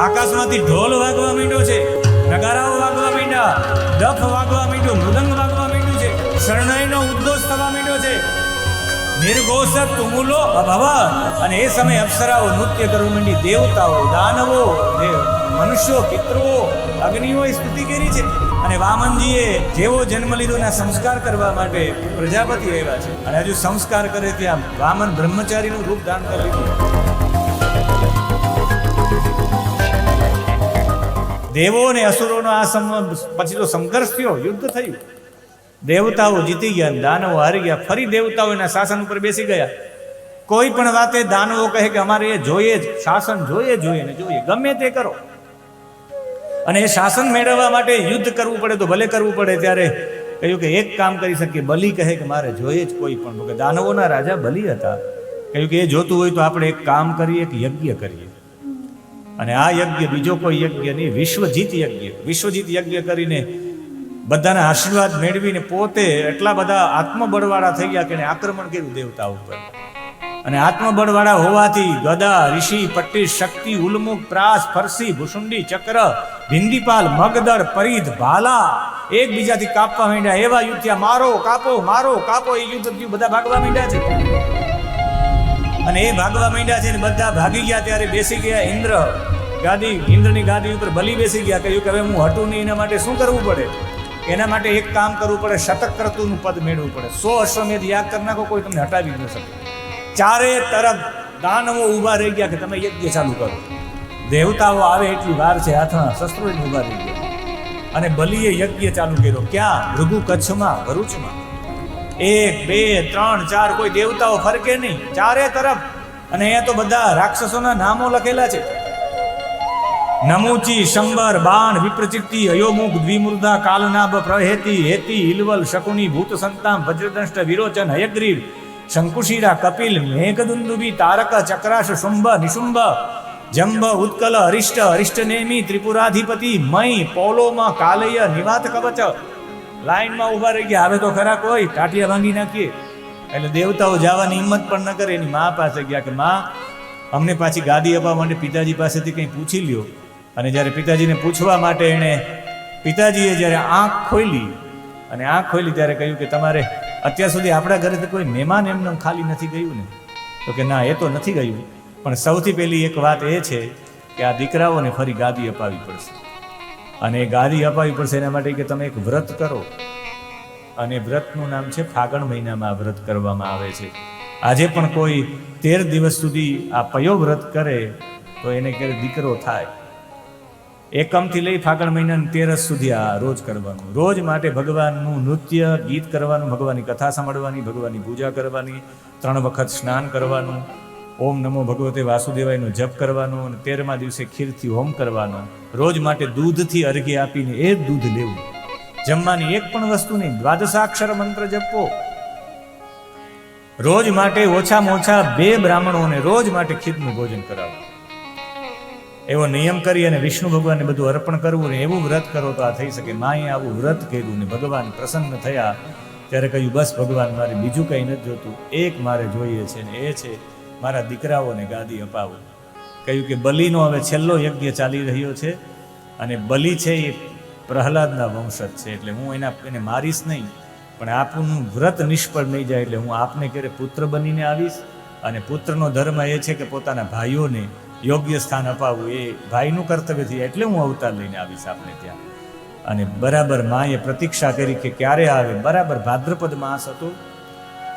આકાશમાંથી ઢોલ વાગવા માંડ્યો છે, નગારાઓ વાગવા માંડ્યા, ડફ વાગવા માંડ્યો, મૃદંગ વાગવા માંડ્યું છે, શરણાઈનો ઉદ્ઘોષ થવા માંડ્યો છે. નિર્ઘોષ તુમુલો અભવ અને એ સમયે અપ્સરાઓ નૃત્ય કરવા માંડી દેવતાઓ, દાનવો મનુષ્યો, પિતૃઓ, અગ્નિઓએ સ્તુતિ કરી છે. અને વામનજીએ જેવો જન્મ લીધો એના સંસ્કાર કરવા માટે પ્રજાપતિ આવ્યા છે. અને હજુ સંસ્કાર કરે ત્યાં વામન બ્રહ્મચારીનું રૂપ દાન કરી લીધું દેવો અને અસુરોનો આ પછી તો સંઘર્ષ થયો, યુદ્ધ થયું. દેવતાઓ જીતી ગયા દાનવો હારી ગયા. ફરી દેવતાઓ એના શાસન ઉપર બેસી ગયા. કોઈ પણ વાતે દાનવો કહે કે અમારે એ જોઈએ જ, શાસન જોઈએ જોઈએ ને જોઈએ. ગમે તે કરો. અને એ શાસન મેળવવા માટે યુદ્ધ કરવું પડે તો ભલે કરવું પડે. ત્યારે કહ્યું કે એક કામ કરી શકીએ. બલિ કહે કે મારે જોઈએ જ કોઈ પણ. દાનવોના રાજા બલિ હતા. કહ્યું કે એ જોતું હોય તો આપણે એક કામ કરીએ, એક યજ્ઞ કરીએ. અને આ યજ્ઞ બીજો કોઈ યજ્ઞ નહીં, વિશ્વજીત યજ્ઞ. વિશ્વજીત યજ્ઞ કરીને બધાના આશીર્વાદ મેળવીને પોતે એટલા બધા આત્મબળવાળા થઈ ગયા કે એને આક્રમણ કર્યું દેવતા ઉપર. અને આત્મબળવાળા હોવાથી ગદા, ઋષિ, પટ્ટી, શક્તિ ઉલ્મુખ પ્રાસ, ફરસી, ભૂસુંડી, ચક્ર ભિંદીપાલ મગદળ પરિધ, ભાલા એકબીજાથી કાપવા માંડ્યા. એવા યુદ્ધ થયા મારો, કાપો મારો, કાપો. એ યુદ્ધ બધા ભાગવા માંડ્યા છે. અને એ ભાગવા માંડ્યા છે ને બધા ભાગી ગયા ત્યારે બેસી ગયા ઇન્દ્ર. ગાદી, ઇન્દ્રની ગાદી ઉપર બલી બેસી ગયા, કહ્યું કે હવે હું હટું નહીં, એના માટે શું કરવું પડે? એના માટે એક કામ કરવું પડે, શતક કરતુંનું પદ મેળવવું પડે. સો અશ્વમેધ યાદ કરી નાખો, કોઈ તમને હટાવી ન શકે. ચારે તરફ દાનવો ઊભા રહી ગયા કે તમે યજ્ઞ ચાલુ કરો. દેવતાઓ આવે એટલી વાર છે હાથમાં શસ્ત્રો ઊભા રહી ગયા. અને બલીએ યજ્ઞ ચાલુ કર્યો. ક્યાં? ભૃગુ કચ્છમાં, ભરૂચમાં. એક, બે, ત્રણ, ચાર, કોઈ દેવતાઓ ફરકે નહીં. ચારે તરફ. અને અહીંયા તો બધા રાક્ષસોના નામો લખેલા છે. નમુચી શંબર બાણ વિપ્રચિતિ અયોમુખ દ્વિમૃદા કાલનાભ પ્રહેતી હેતી હિલવલ શકુની ભૂત સંતામ વજ્રદંષ્ટ વિરોચન હયગ્રીવ શંકુશીરા કપિલ મેઘદુંદુબી તારક ચક્રાશ શુંભ નિશુંભ જંભ ઉત્કલ હરિષ્ટ હરિષ્ટનેમી ત્રિપુરાધિપતિ મય પોલોમાં કાલય નિવાત કવચ લાઈનમાં ઊભા રહી ગયા હવે તો ખરા કોઈ ટાટિયા ભાંગી નાખીએ એટલે દેવતાઓ જવાની હિંમત પણ ન કરે, એની મા પાસે ગયા કે, મા, અમને પાછી ગાદી આપવા માટે પિતાજી પાસેથી કંઈ પૂછી લ્યો. અને જ્યારે પિતાજીને પૂછવા માટે એણે પિતાજીએ જ્યારે આંખ ખોલી અને આંખ ખોલી ત્યારે કહ્યું કે તમારે અત્યાર સુધી આપણા ઘરે કોઈ મહેમાન એમને ખાલી નથી ગયું ને? તો કે ના, એ તો નથી ગયું. પણ સૌથી પહેલી એક વાત એ છે કે આ દીકરાઓને ફરી ગાદી અપાવી પડશે. અને એ ગાદી અપાવી પડશે એના માટે કે તમે એક વ્રત કરો. અને વ્રતનું નામ છે ફાગણ મહિનામાં વ્રત કરવામાં આવે છે. આજે પણ કોઈ તેર દિવસ સુધી આ પયો વ્રત કરે તો એને ક્યારે દીકરો થાય. એકમથી લઈ ફાગણ મહિનાની તેરસ સુધી આ રોજ કરવાનું. રોજ માટે ભગવાનનું નૃત્ય, ગીત કરવાનું, ભગવાનની કથા સાંભળવાની, ભગવાનની પૂજા કરવાની, ત્રણ વખત સ્નાન કરવાનું, ઓમ નમો ભગવતે વાસુદેવાયનો જપ કરવાનો અને તેરમા દિવસે ખીરથી હોમ કરવાનો. રોજ માટે દૂધથી અર્ઘ્ય આપીને એ જ દૂધ લેવું. જમવાની એક પણ વસ્તુ નહીં, દ્વાદશાક્ષર મંત્ર જપવો રોજ માટે ઓછામાં ઓછા બે બ્રાહ્મણોને રોજ માટે ખીરનું ભોજન કરાવો. એવો નિયમ કરી અને વિષ્ણુ ભગવાનને બધું અર્પણ કરવું ને એવું વ્રત કરો તો આ થઈ શકે. માએ આવું વ્રત કર્યું ને ભગવાન પ્રસન્ન થયા. ત્યારે કહ્યું, બસ ભગવાન, મારે બીજું કંઈ નથી જોતું. એક મારે જોઈએ છે ને એ છે, મારા દીકરાઓને ગાદી અપાવો. કહ્યું કે બલિનો હવે છેલ્લો યજ્ઞ ચાલી રહ્યો છે અને બલિ છે એ પ્રહલાદના વંશજ છે. એટલે હું એના, એને મારીશ નહીં, પણ આપનું વ્રત નિષ્ફળ નહીં જાય એટલે હું આપને ક્યારે પુત્ર બનીને આવીશ. અને પુત્રનો ધર્મ એ છે કે પોતાના ભાઈઓને યોગ્ય સ્થાન અપાવવું એ ભાઈનું કર્તવ્ય છે, એટલે હું અવતાર લઈને આવીશ આપને ત્યાં. અને બરાબર માએ પ્રતીક્ષા કરી કે ક્યારે આવે? બરાબર ભાદ્રપદ માસ હતો.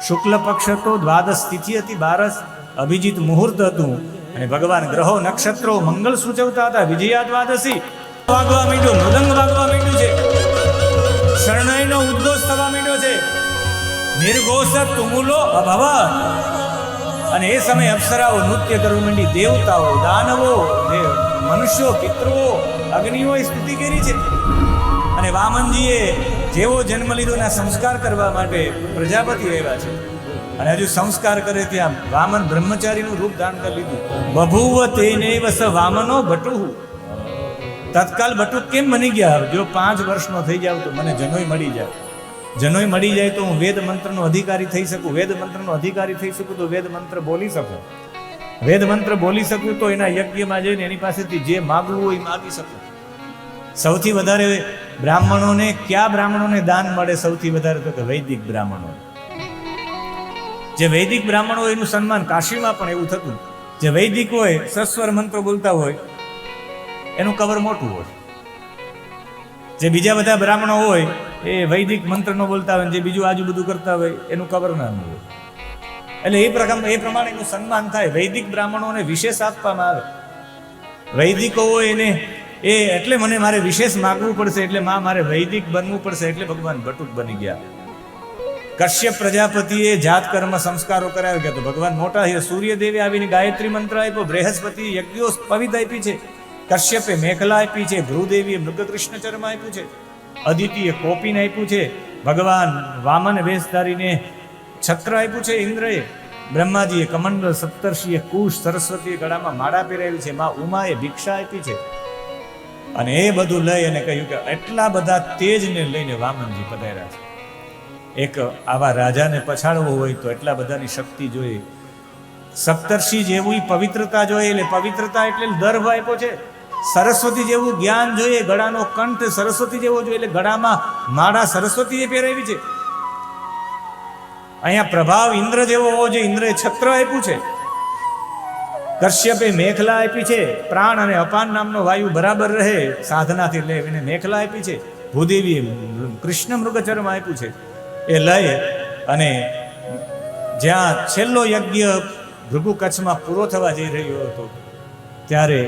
શુક્લ પક્ષ હતો દ્વાદશ તિથિ હતી, બારસ અભિજીત મુહૂર્ત હતું. અને ભગવાન ગ્રહો, નક્ષત્રો મંગળ સૂચવતા હતા, વિજયા દ્વાદશી. વાગવા માંડ્યું, મૃદંગ વાગવા માંડ્યું છે. શરણાઈનો ઉદ્ઘોષ થવા માંડ્યો છે. નિર્ઘોષ તુમુલો અભવ અને એ સમયે અપ્સરાઓ નૃત્ય કરવા માંડી દેવતાઓ, દાનવો મનુષ્યો, પિતૃઓ અગ્નિઓએ સ્તુતિ કરી છે. અને વામનજીએ જેવો જન્મ લીધો એના સંસ્કાર કરવા માટે પ્રજાપતિ રહેવા છે. અને હજુ સંસ્કાર કરે ત્યાં વામન બ્રહ્મચારીનું રૂપ દાન કરી લીધું. બભુવ તેને વસ વામનો ભટુ. તત્કાલ ભટુ કેમ બની ગયા? જો પાંચ વર્ષનો થઈ જાવ તો મને જનોય મળી જાય. જનોય મળી જાય તો હું વેદ મંત્રનો અધિકારી થઈ શકું? વેદ મંત્રનો અધિકારી થઈ શકું તો વેદ મંત્ર બોલી શકું? વેદ મંત્ર બોલી શકું તો એના યજ્ઞમાં જઈને એની પાસેથી જે માગવું હોય એ માગી શકું. સૌથી વધારે બ્રાહ્મણોને કયા બ્રાહ્મણોને દાન મળે સૌથી વધારે તો કે વૈદિક બ્રાહ્મણો? જે વૈદિક બ્રાહ્મણો હોય એનું સન્માન કાશીમાં પણ એવું થતું. જે વૈદિક હોય, સસ્વર મંત્રો બોલતા હોય, એનું કવર મોટું હોય. જે બીજા બધા બ્રાહ્મણો હોય એ વૈદિક મંત્ર ન બોલતા હોય જે બીજું આજુ બધું કરતા હોય, એનું કવર ના હોય એટલે એ પ્રકાર એ પ્રમાણે એનું સન્માન થાય. વૈદિક બ્રાહ્મણોને વિશેષ આપવામાં આવે. વૈદિકો એને, એ એટલે મને મારે વિશેષ માગવું પડશે, એટલે માં મારે વૈદિક બનવું પડશે, એટલે ભગવાન બટુક બની ગયા. કશ્યપ પ્રજાપતિએ જાત કર્મ સંસ્કારો કરાવ્યા ગયા તો ભગવાન મોટા છે સૂર્યદેવે આવીને ગાયત્રી મંત્ર આપ્યો. બૃહસ્પતિ યજ્ઞો પવિત આપી છે. કશ્યપે મેખલા આપી છે. ભ્રુદેવીએ મૃગકૃષ્ણ ચર્મ આપ્યું છે. અદિતિએ કોપીને આપ્યું છે. ભગવાન વામન વેશધારીને છત્ર આપ્યું છે ઇન્દ્રએ. બ્રહ્માજીએ કમંડલ સપ્તર્ષિએ કુશ સરસ્વતીએ ગળામાં માળા પહેરાવી છે. માં ઉમાએ ભિક્ષા આપી છે. અને એ બધું લઈ અને કહ્યું કે એટલા બધા તેજને લઈને વામનજી પધાર્યા છે. એક આવા રાજાને પછાડવો હોય તો એટલા બધાની શક્તિ જોઈએ. સપ્તર્ષિ જેવું પવિત્રતા જોઈએ. એટલે પવિત્રતા એટલે દર્ભ આપ્યો છે. સરસ્વતી જેવું જ્ઞાન જોઈએ, ગળાનો કંઠ સરસ્વતી જેવો જોઈએ, એટલે ગળામાં માળા સરસ્વતીએ પહેરાવી છે. અહીંયા પ્રભાવ ઇન્દ્ર જેવો હોવો જોઈએ, ઇન્દ્રએ છત્ર આપ્યું છે. કશ્યપે મેખલા આપી છે. પ્રાણ અને અપાન નામનો વાયુ બરાબર રહે, સાધનાથી લે એને મેખલા આપી છે. ભૂદેવીએ કૃષ્ણ મૃગચર્મ આપ્યું છે. એ લઈ અને જ્યાં છેલ્લો યજ્ઞ ભૃગુ કચ્છમાં પૂરો થવા જઈ રહ્યો હતો, ત્યારે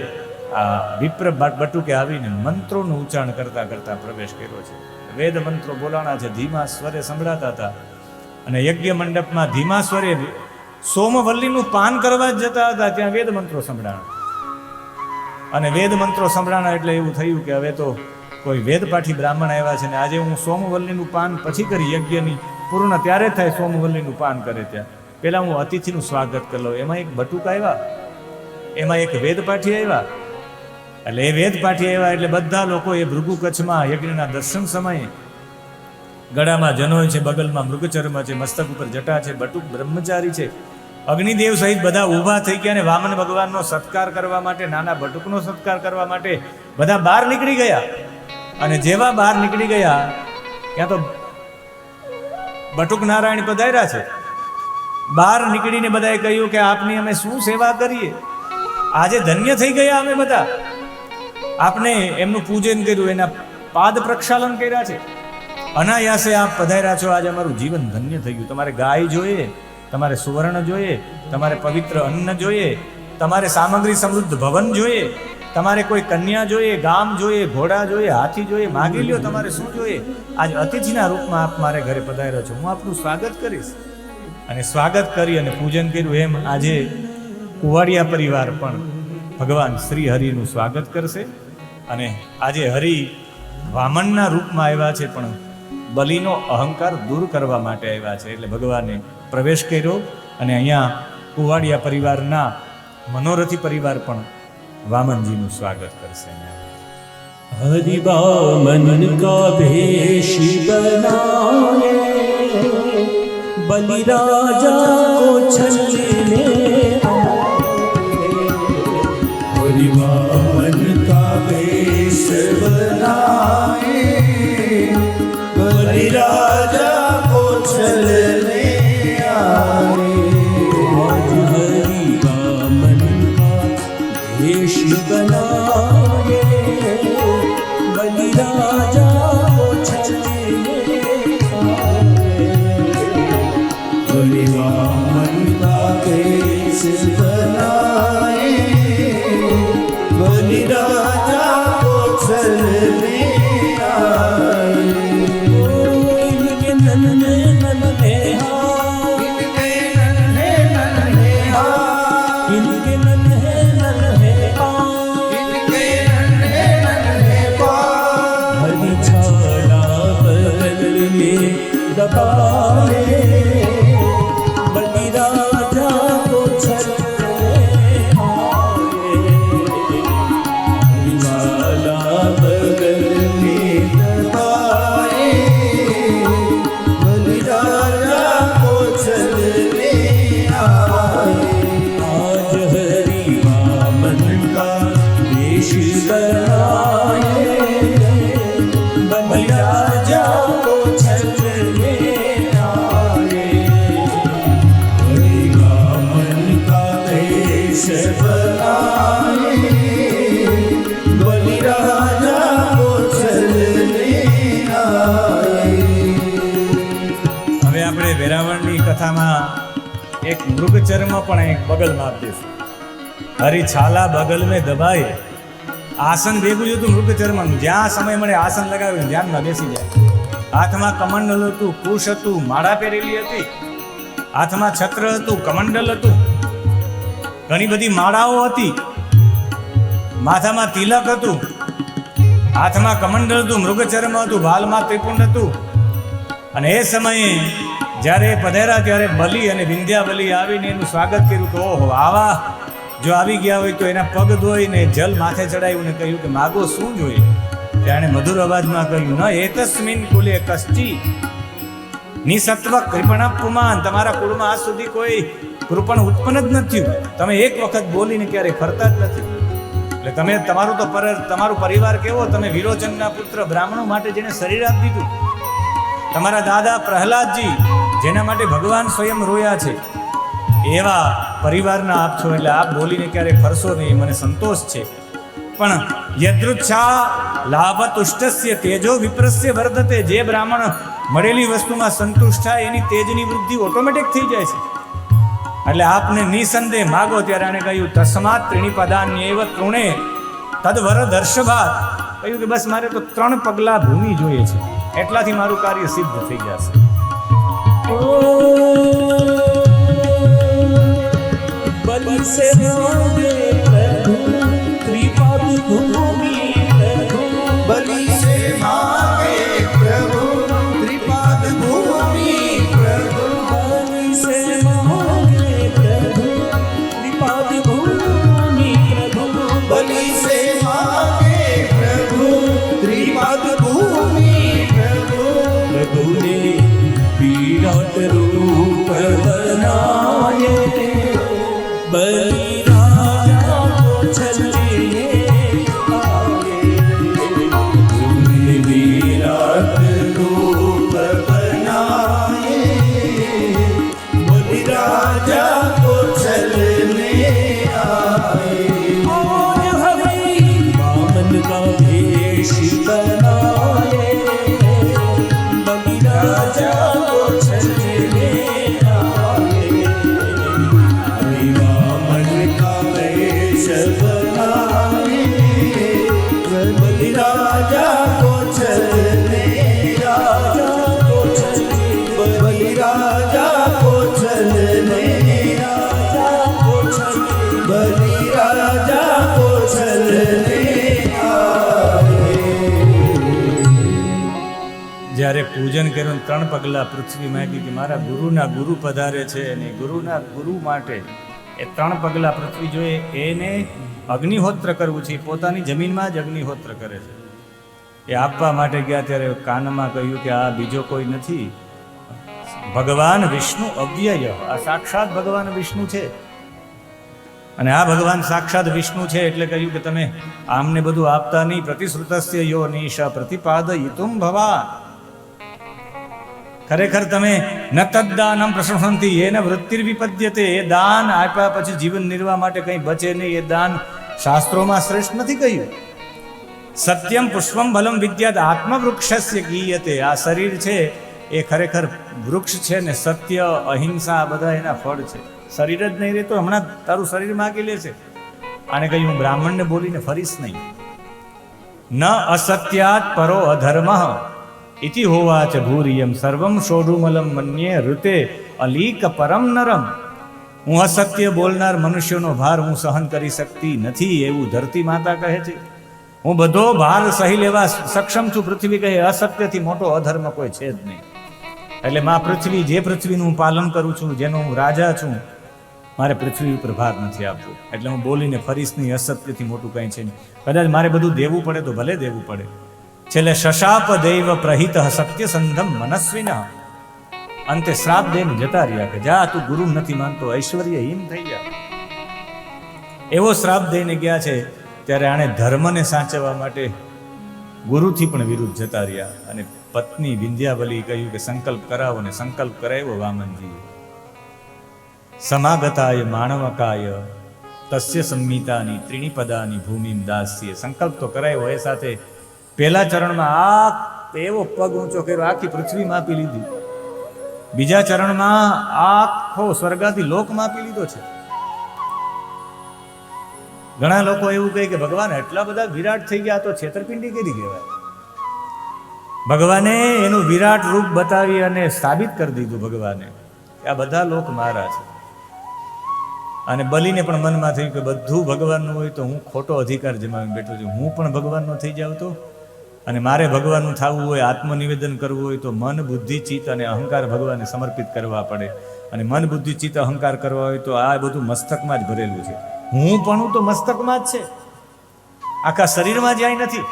આ વિપ્ર બટુકે આવીને મંત્રોનું ઉચ્ચારણ કરતા કરતા પ્રવેશ કર્યો છે. વેદ મંત્રો બોલાણા છે, ધીમા સ્વરે સંભળાતા હતા. અને યજ્ઞ મંડપમાં ધીમા સ્વરે સોમવલ્લીનું પાન કરવા જતા હતા, ત્યાં વેદ મંત્રો સંભળાણા. અને વેદ મંત્રો સંભળાણા એટલે એવું થયું કે હવે તો કોઈ વેદપાઠી બ્રાહ્મણ આવ્યા છે ને આજે હું સોમવલ્લીનું પાન પછી કરી યજ્ઞની, પૂર્ણ ત્યારે થાય સોમવલ્લીનું પાન કરે ત્યાં. પહેલાં હું અતિથિનું સ્વાગત કરી લઉં. એમાં એક બટુક આવ્યા. એમાં એક વેદપાઠી આવ્યા. એટલે એ વેદ પાઠી આવ્યા એટલે બધા લોકો એ ભૃગુ કચ્છમાં યજ્ઞના દર્શન સમયે ગળામાં જનોય છે, બગલમાં મૃગચર્મ છે, મસ્તક ઉપર જટા છે, બટુક બ્રહ્મચારી છે. અગ્નિદેવ સહિત બધા ઊભા થઈ ગયા અને વામન ભગવાનનો સત્કાર કરવા માટે, નાના બટુકનો સત્કાર કરવા માટે બધા બહાર નીકળી ગયા. અને જેવા બહાર નીકળી ગયા, ત્યાં તો બટુક નારાયણ પધાર્યા છે. બહાર નીકળીને બધાએ કહ્યું કે આપની અમે શું સેવા કરીએ? આજે ધન્ય થઈ ગયા અમે બધા. આપને એમનું પૂજન કર્યું, એના પાદ પ્રક્ષાલન કર્યા છે. અનાયાસે આપ પધાર્યા છો. આજે અમારું જીવન ધન્ય થઈ ગયું. તમારે ગાય જોઈએ, તમારે સુવર્ણ જોઈએ, તમારે પવિત્ર અન્ન જોઈએ, તમારે સામગ્રી સમૃદ્ધ ભવન જોઈએ, તમારે કોઈ કન્યા જોઈએ, ગામ જોઈએ, ઘોડા જોઈએ, હાથી જોઈએ માગી લ્યો તમારે શું જોઈએ? આજ અતિથિના રૂપમાં આપ મારે ઘરે પધાર્યો છો. હું આપનું સ્વાગત કરીશ. અને સ્વાગત કરી અને પૂજન કર્યું. એમ આજે કુવાડિયા પરિવાર પણ ભગવાન શ્રી હરિનું સ્વાગત કરશે. અને આજે હરિ વામનના રૂપમાં આવ્યા છે, પણ બલિનો અહંકાર દૂર કરવા માટે આવ્યા છે. એટલે ભગવાને પ્રવેશ કર્યો અને અહીંયા કુવાડિયા પરિવારના મનોરથી પરિવાર પણ વામનજીનું સ્વાગત કરશે. હરિ વામન કા ભેષી બનાયે भेष बनाए बलिराजा को छलने आए आज हरिवामन का भेष बनाए बलिराजा को छलने आए बलिवामन का भेष લાભ દબાવે મૃગચર્મ પણ એક બગલમાં આપી દઈશું હરી છાલા બગલ મેં દબાય. આસન ભેગું જ હતું મૃગચર્મનું જ્યાં સમય મળે આસન લગાવ્યું ધ્યાનમાં બેસી જાય. હાથમાં કમંડલ હતું, કુશ હતું, માળા પહેરેલી હતી. હાથમાં છત્ર હતું, કમંડલ હતું. ઘણી બધી માળાઓ હતી. માથામાં તિલક હતું. હાથમાં કમંડલ હતું, મૃગચર્મ હતું ભાલમાં ત્રિપુંડ હતું. અને એ સમયે જ્યારે પધેરા ત્યારે બલિ અને વિંધ્યાબલી આવીને એનું સ્વાગત કર્યું કે ઓહો, આવા જો આવી ગયા હોય તો એના પગ ધોઈને જલ માથે ચડાવ્યું ને કહ્યું કે માગો શું જોઈએ? તેણે મધુર અવાજમાં કહ્યું, ન એકસ્મિન કુલે કષ્ટી નિસત્વ કૃપણ પુમાન તમારા કુળમાં આજ સુધી કોઈ કૃપણ ઉત્પન્ન જ નથી તમે એક વખત બોલીને ક્યારેય ફરતા જ નથી. એટલે તમે, તમારું તો પર, તમારું પરિવાર કેવો? તમે વિરોચનના પુત્ર બ્રાહ્મણો માટે જેને શરીર આપી દીધું. તમારા દાદા પ્રહલાદજી જેના માટે ભગવાન સ્વયં રોયા છે. એવા પરિવારના આપ છો એટલે આપ બોલીને ક્યારે ફરશો નહીં, મને સંતોષ છે. પણ યદૃચ્છા લાભ તુષ્ટસ્ય તેજો વિપ્રસ્ય વર્ધતે, જે બ્રાહ્મણ મળેલી વસ્તુમાં સંતુષ્ટ થાય, એની તેજની વૃદ્ધિ ઓટોમેટિક થઈ જાય છે. એટલે આપને નિસંદેહ માગો ત્યારે આને કહ્યું, તસ્માત ત્રિણીપદાન્ય એવ તૃણે તદવર દર્શભાત. કહ્યું કે બસ મારે તો ત્રણ પગલાં ભૂમિ જોઈએ છે. એટલાથી મારું કાર્ય સિદ્ધ થઈ જશે. बलि से मांगे प्रभु त्रिपद भूमि જ્યારે પૂજન કર્યું ત્રણ પગલા પૃથ્વી માંગી કે મારા ગુરુના ગુરુ પધારે છે અને ગુરુના ગુરુ માટે એ ત્રણ પગલા પૃથ્વી જોઈએ, એને અગ્નિહોત્ર કરવું છે. પોતાની જમીનમાં જ અગ્નિહોત્ર કરે છે. એ આપવા માટે ગયા ત્યારે કાનમાં કહ્યું કે આ બીજો કોઈ નથી. ભગવાન વિષ્ણુ અવ્યય. આ સાક્ષાત ભગવાન વિષ્ણુ છે. અને આ ભગવાન સાક્ષાત વિષ્ણુ છે એટલે કહ્યું કે તમે આમને બધું આપતા નહીં. પ્રતિશ્રુતસ્ય યો નિશા પ્રતિપાદયિતુમ ભવાન. ખરેખર તમે ન તદ્દાનમ પ્રશંસંતિ, એને વૃત્તિર વિપદ્યતે, એ દાન આપ્યા પછી જીવન નિર્વાહ માટે કંઈ બચે નહીં, એ દાન શાસ્ત્રોમાં શ્રેષ્ઠ નથી કહ્યું. સત્યમ પુષ્પમ ભલમ વિદ્યાત આત્મવૃક્ષસ્ય ગીયતે, આ શરીર છે, એ ખરેખર વૃક્ષ છે ને સત્ય, અહિંસા, આ બધા એના ફળ છે. શરીર જ નહીં રહેતો હમણાં તારું શરીર માગી લે છે. આને કહ્યું હું બ્રાહ્મણને બોલીને ફરીશ નહીં. ન અસત્યાત પરો અધર્મ. ઇતિ હોવાચ ભૂરિયમ સર્વમ શોઢુમલમ મન્યે ઋતે અલીક પરમ નરમ હું અસત્ય બોલનાર મનુષ્યનો ભાર હું સહન કરી શકતી નથી એવું ધરતી માતા કહે છે. હું બધો ભાર સહી લેવા સક્ષમ છું પૃથ્વી કહે, અસત્યથી મોટો અધર્મ કોઈ છે જ નહીં. એટલે માં પૃથ્વી, જે પૃથ્વીનું હું પાલન કરું છું, જેનો હું રાજા છું, મારે પૃથ્વી ઉપર ભાર નથી આપવો. એટલે હું બોલીને ફરીશ નહીં અસત્યથી મોટું કંઈ છે નહીં. કદાચ મારે બધું દેવું પડે તો ભલે દેવું પડે. છેલ્લે શશાપ દૈવ પ્રહિત સત્ય સંધમ મનસ્વિન. અંતે શ્રાપ દઈને જતા રહ્યા કે, જા, તું ગુરુ નથી માનતો ઐશ્વર્યહીન થઈ જા. એવો શ્રાપ દઈને ગયા છે, ત્યારે આણે ધર્મને સાચવવા માટે ગુરુથી પણ વિરુદ્ધ જતા રહ્યા અને પત્ની વિંધ્યાવલી કહ્યું કે, સંકલ્પ કરાવો ને સંકલ્પ કરાવ્યો, વામનજી. સમાગતાય માણવકાય, તસ્ય સંહિતાની ત્રિણીપદાની ભૂમિ દાસ્ય. સંકલ્પ તો કરાયો, એ સાથે પહેલા ચરણમાં આ એવો પગ ઊંચો કર્યો, આખી પૃથ્વી માપી લીધી. બીજા ચરણમાં આખો સ્વર્ગાથી લોક માપી લીધો છે. ઘણા લોકો એવું કહે કે, ભગવાન, એટલા બધા વિરાટ થઈ ગયા તો છેતરપિંડી કરી કહેવાય? ભગવાને એનું વિરાટ રૂપ બતાવી અને સાબિત કરી દીધું ભગવાને કે આ બધા લોક મારા છે. અને બલીને પણ મનમાં થયું કે, બધું ભગવાનનું હોય તો હું ખોટો અધિકાર જમાવી બેઠો છું. હું પણ ભગવાનનો થઈ જાઉં તો અને મારે ભગવાનનું થવું હોય, આત્મનિવેદન કરવું હોય, તો મન, બુદ્ધિ, ચિત્ત અને અહંકાર ભગવાનને સમર્પિત કરવા પડે. અને મન, બુદ્ધિ, ચિત્ત, અહંકાર કરવા હોય, તો આ બધું મસ્તકમાં જ ભરેલું છે. હું પણ તો મસ્તકમાં જ છે. આખા શરીરમાં જાય નથી.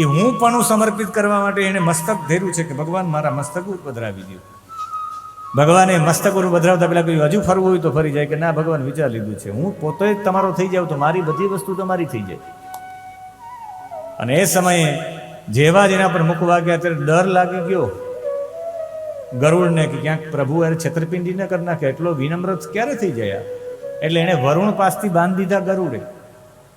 એ હું પણ સમર્પિત કરવા માટે એને મસ્તક ધેર્યું છે કે ભગવાન મારા મસ્તક પધરાવી દો ભગવાને મસ્તક ઉપર પેલા કહ્યું હજુ ફરવું હોય તો ફરી જાય. કે ના, ભગવાન વિચાર લીધું છે. હું પોતે જ તમારો થઈ જાઉં તો મારી બધી વસ્તુ તમારી થઈ જાય. અને એ સમયે જેવા જ એના પર મુખ વાગ્યા ત્યારે ડર લાગી ગયો. ગરુડને કે ક્યાંક પ્રભુ અરે છેતરપિંડી ન કરી નાખે, એટલો વિનમ્ર ક્યારે થઈ જાય એટલે એણે વરુણ પાસથી બાંધી દીધા ગરુડે.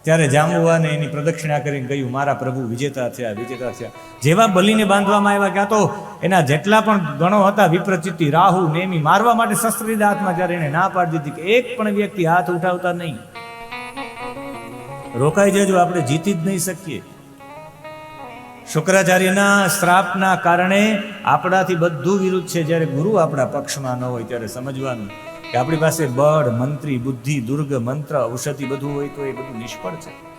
ત્યારે જાંબુવાને એની પ્રદક્ષિણા કરીને કહ્યું, મારા પ્રભુ, વિજેતા થયા વિજેતા થયા. જેવા બલીને બાંધવામાં આવ્યા ક્યાં તો એના જેટલા પણ ગણો હતા વિપ્રચિતિ રાહુ, નેમી, મારવા માટે શસ્ત્ર લીધા હાથમાં જ્યારે એને ના પાડી દીધી કે એક પણ વ્યક્તિ હાથ ઉઠાવતા નહીં. રોકાઈ જજો, આપણે જીતી જ નહીં શકીએ. શુક્રાચાર્યના શ્રાપના કારણે આપણાથી બધું વિરુદ્ધ છે. જ્યારે ગુરુ આપણા પક્ષમાં ન હોય ત્યારે સમજવાનું કે આપણી પાસે બળ, મંત્રી, બુદ્ધિ, દુર્ગ, મંત્ર, ઔષધિ બધું હોય તો એ બધું નિષ્ફળ છે.